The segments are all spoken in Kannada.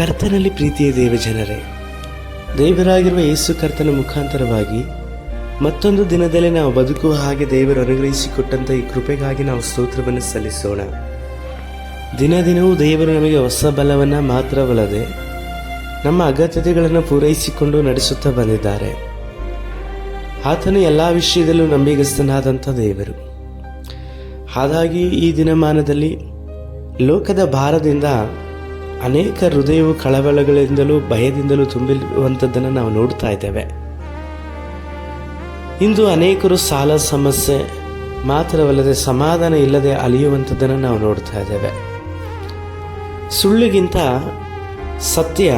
ಕರ್ತನಲ್ಲಿ ಪ್ರೀತಿಯ ದೇವ ಜನರೇ ದೇವರಾಗಿರುವ ಯೇಸು ಕರ್ತನ ಮುಖಾಂತರವಾಗಿ ಮತ್ತೊಂದು ದಿನದಲ್ಲಿ ನಾವು ಬದುಕುವ ಹಾಗೆ ದೇವರು ಅನುಗ್ರಹಿಸಿಕೊಟ್ಟಂಥ ಈ ಕೃಪೆಗಾಗಿ ನಾವು ಸ್ತೋತ್ರವನ್ನು ಸಲ್ಲಿಸೋಣ. ದಿನ ದಿನವೂ ದೇವರು ನಮಗೆ ಹೊಸ ಬಲವನ್ನು ಮಾತ್ರವಲ್ಲದೆ ನಮ್ಮ ಅಗತ್ಯತೆಗಳನ್ನು ಪೂರೈಸಿಕೊಂಡು ನಡೆಸುತ್ತಾ ಬಂದಿದ್ದಾರೆ. ಆತನು ಎಲ್ಲ ವಿಷಯದಲ್ಲೂ ನಂಬಿಗಸ್ತನಾದಂಥ ದೇವರು. ಹಾಗಾಗಿ ಈ ದಿನಮಾನದಲ್ಲಿ ಲೋಕದ ಭಾರದಿಂದ ಅನೇಕ ಹೃದಯವು ಕಳವಳಗಳಿಂದಲೂ ಭಯದಿಂದಲೂ ತುಂಬಿರುವಂಥದ್ದನ್ನು ನಾವು ನೋಡ್ತಾ ಇದ್ದೇವೆ. ಇಂದು ಅನೇಕರು ಸಾಲ, ಸಮಸ್ಯೆ, ಮಾತ್ರವಲ್ಲದೆ ಸಮಾಧಾನ ಇಲ್ಲದೆ ಅಲಿಯುವಂಥದ್ದನ್ನು ನಾವು ನೋಡ್ತಾ ಇದ್ದೇವೆ. ಸುಳ್ಳಿಗಿಂತ ಸತ್ಯ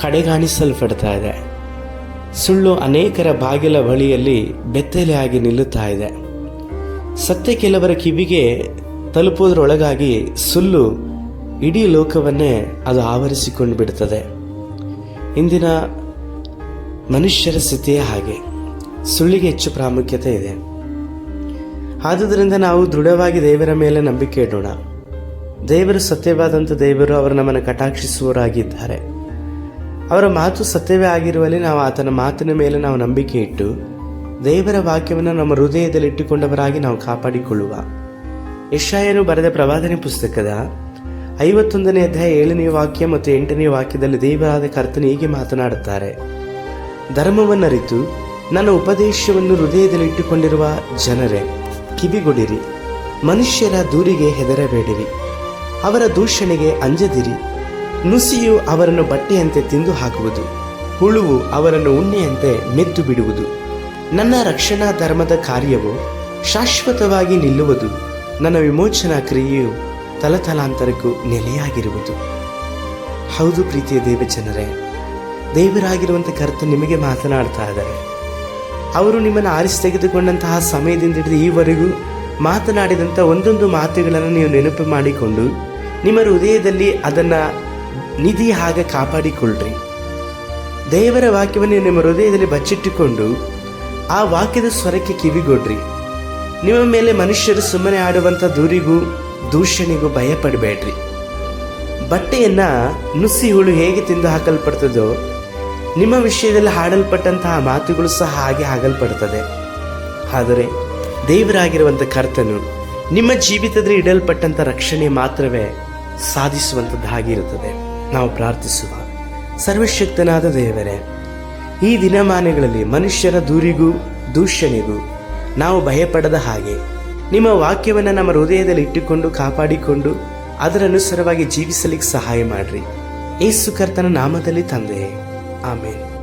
ಕಡೆಗಾಣಿಸಲ್ಪಡ್ತಾ ಇದೆ. ಸುಳ್ಳು ಅನೇಕರ ಬಾಗಿಲ ಬಳಿಯಲ್ಲಿ ಬೆತ್ತಲೆಯಾಗಿ ನಿಲ್ಲುತ್ತಾ ಇದೆ. ಸತ್ಯ ಕೆಲವರ ಕಿವಿಗೆ ತಲುಪೋದ್ರೊಳಗಾಗಿ ಸುಳ್ಳು ಇಡೀ ಲೋಕವನ್ನೇ ಅದು ಆವರಿಸಿಕೊಂಡು ಬಿಡುತ್ತದೆ ಇಂದಿನ ಮನುಷ್ಯರ ಸ್ಥಿತಿಯೇ ಹಾಗೆ. ಸುಳ್ಳಿಗೆ ಹೆಚ್ಚು ಪ್ರಾಮುಖ್ಯತೆ ಇದೆ. ಆದುದರಿಂದ ನಾವು ದೃಢವಾಗಿ ದೇವರ ಮೇಲೆ ನಂಬಿಕೆ ಇಡೋಣ. ದೇವರು ಸತ್ಯವಾದಂಥ ದೇವರು ಅವರು ನಮ್ಮನ್ನು ಕಟಾಕ್ಷಿಸುವವರಾಗಿದ್ದಾರೆ. ಅವರ ಮಾತು ಸತ್ಯವೇ ಆಗಿರುವಲ್ಲಿ ನಾವು ಆತನ ಮಾತಿನ ಮೇಲೆ ನಾವು ನಂಬಿಕೆ ಇಟ್ಟು, ದೇವರ ವಾಕ್ಯವನ್ನು ನಮ್ಮ ಹೃದಯದಲ್ಲಿ ಇಟ್ಟುಕೊಂಡವರಾಗಿ ನಾವು ಕಾಪಾಡಿಕೊಳ್ಳುವ. ಯಶಾಯನು ಬರೆದ ಪ್ರವಾದನೆ ಪುಸ್ತಕದ ಐವತ್ತೊಂದನೇ ಅಧ್ಯಾಯ ಏಳನೇ ವಾಕ್ಯ ಮತ್ತು ಎಂಟನೇ ವಾಕ್ಯದಲ್ಲಿ ದೇವರಾದ ಕರ್ತನು ಹೀಗೆ ಮಾತನಾಡುತ್ತಾರೆ. ಧರ್ಮವನ್ನರಿತು ನನ್ನ ಉಪದೇಶವನ್ನು ಹೃದಯದಲ್ಲಿ ಇಟ್ಟುಕೊಂಡಿರುವ ಜನರೇ, ಕಿವಿಗೊಡಿರಿ. ಮನುಷ್ಯರ ದೂರಿಗೆ ಹೆದರಬೇಡಿರಿ. ಅವರ ದೂಷಣೆಗೆ ಅಂಜದಿರಿ. ನುಸಿಯು ಅವರನ್ನು ಬಟ್ಟೆಯಂತೆ ತಿಂದು ಹಾಕುವುದು, ಹುಳುವು ಅವರನ್ನು ಉಣ್ಣೆಯಂತೆ ಮೆತ್ತು ಬಿಡುವುದು. ನನ್ನ ರಕ್ಷಣಾ ಧರ್ಮದ ಕಾರ್ಯವು ಶಾಶ್ವತವಾಗಿ ನಿಲ್ಲುವುದು, ನನ್ನ ವಿಮೋಚನಾ ಕ್ರಿಯೆಯು ತಲತಲಾಂತರಕ್ಕೂ ನೆಲೆಯಾಗಿರುವುದು. ಹೌದು ಪ್ರೀತಿಯ ದೇವಜನರೇ, ದೇವರಾಗಿರುವಂಥ ಕರ್ತ ನಿಮಗೆ ಮಾತನಾಡ್ತಾ ಇದ್ದಾರೆ. ಅವರು ನಿಮ್ಮನ್ನು ಆರಿಸಿ ತೆಗೆದುಕೊಂಡಂತಹ ಸಮಯದಿಂದ ಹಿಡಿದು ಈವರೆಗೂ ಮಾತನಾಡಿದಂಥ ಒಂದೊಂದು ಮಾತುಗಳನ್ನು ನೀವು ನೆನಪು ಮಾಡಿಕೊಂಡು ನಿಮ್ಮ ಹೃದಯದಲ್ಲಿ ಅದನ್ನು ನಿಧಿ ಹಾಗೆ ಕಾಪಾಡಿಕೊಳ್ಳ್ರಿ. ದೇವರ ವಾಕ್ಯವನ್ನು ನಿಮ್ಮ ಹೃದಯದಲ್ಲಿ ಬಚ್ಚಿಟ್ಟುಕೊಂಡು ಆ ವಾಕ್ಯದ ಸ್ವರಕ್ಕೆ ಕಿವಿಗೊಡ್ರಿ. ನಿಮ್ಮ ಮೇಲೆ ಮನುಷ್ಯರು ಸುಮ್ಮನೆ ಆಡುವಂಥ ದೂರಿಗೂ ದೂಷಣೆಗೂ ಭಯಪಡಬೇಡ್ರಿ. ಬಟ್ಟೆಯನ್ನ ನುಸಿ ಹುಳು ಹೇಗೆ ತಿಂದು ಹಾಕಲ್ಪಡ್ತದೋ, ನಿಮ್ಮ ವಿಷಯದಲ್ಲಿ ಹಾಡಲ್ಪಟ್ಟಂತಹ ಮಾತುಗಳು ಸಹ ಹಾಗೆ ಆಗಲ್ಪಡ್ತದೆ ಆದರೆ ದೇವರಾಗಿರುವಂಥ ಕರ್ತನು ನಿಮ್ಮ ಜೀವಿತದಲ್ಲಿ ಇಡಲ್ಪಟ್ಟಂಥ ರಕ್ಷಣೆ ಮಾತ್ರವೇ ಸಾಧಿಸುವಂಥದ್ದಾಗಿರುತ್ತದೆ ನಾವು ಪ್ರಾರ್ಥಿಸುವ ಸರ್ವಶಕ್ತನಾದ ದೇವರೇ, ಈ ದಿನಮಾನಗಳಲ್ಲಿ ಮನುಷ್ಯರ ದೂರಿಗೂ ದೂಷಣೆಗೂ ನಾವು ಭಯಪಡದ ಹಾಗೆ ನಿಮ್ಮ ವಾಕ್ಯವನ್ನು ನಮ್ಮ ಹೃದಯದಲ್ಲಿ ಇಟ್ಟುಕೊಂಡು ಕಾಪಾಡಿಕೊಂಡು ಅದರನುಸಾರವಾಗಿ ಜೀವಿಸಲಿಕ್ಕೆ ಸಹಾಯ ಮಾಡ್ರಿ. ಏಸು ಕರ್ತನ ನಾಮದಲ್ಲಿ ತಂದೆ ಆಮೇಲೆ